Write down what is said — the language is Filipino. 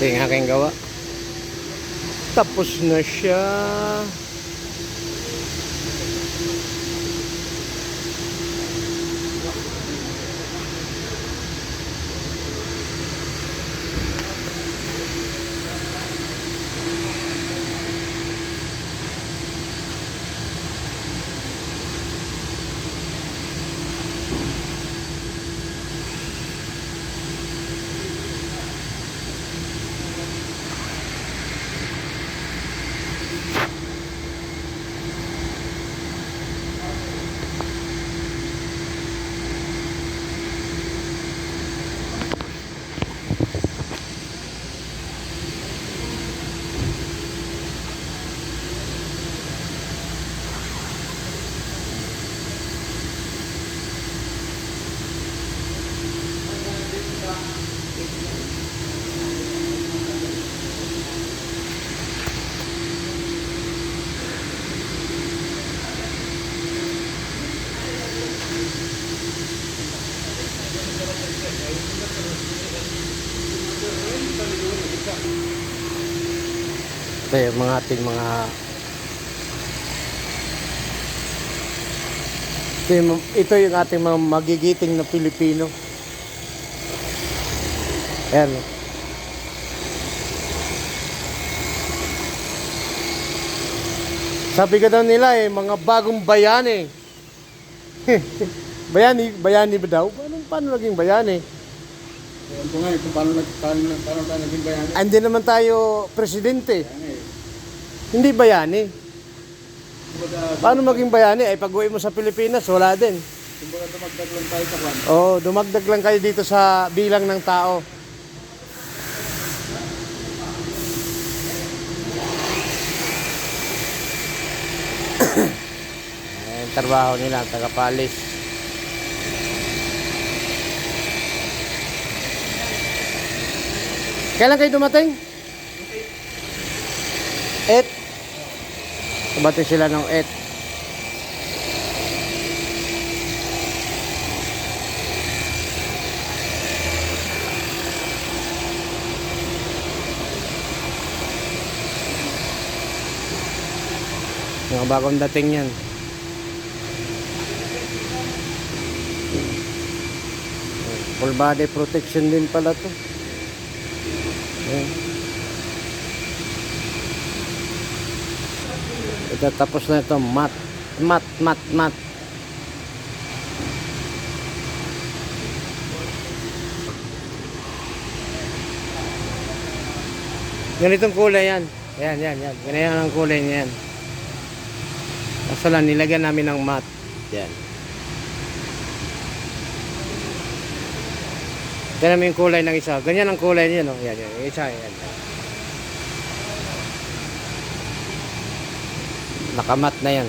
Ito yung aking gawa. Tapos na siya. Ito yung mga ating mga ito yung, ito yung ating mga magigiting na Pilipino. Ayan. Sabi ka daw nila eh, mga bagong bayani. bayani, bayani ba daw? Paano, paano naging bayani? Alam ko nga eh, kung paano, nag, paano, paano tayo naging bayani. Hindi naman tayo presidente. Yan eh. Hindi bayani. Kumbaga, Paano maging bayani? Ay pag uwi mo sa Pilipinas, wala din. kumbaga dumagdag lang tayo sa kwan. Oo, oh, dumagdag lang kayo dito sa bilang ng tao. Ayan, trabaho nila, tagapalis. Kailan kayo dumating? Et. Dumating sila ng et. Mga bagong dating yan. Full body protection din pala to. Ayan. Ito tapos na ito. Mat. Mat, mat, mat. Ganitong kulay yan. Yan, yan, yan. Ganyan ang kulay niya yan. Kaso lang, nilagyan namin ng mat. Yan. Yan namin yung kulay ng isa. Ganyan ang kulay niya, no? Yan, yan. Isa, yan. Nakamat na yan.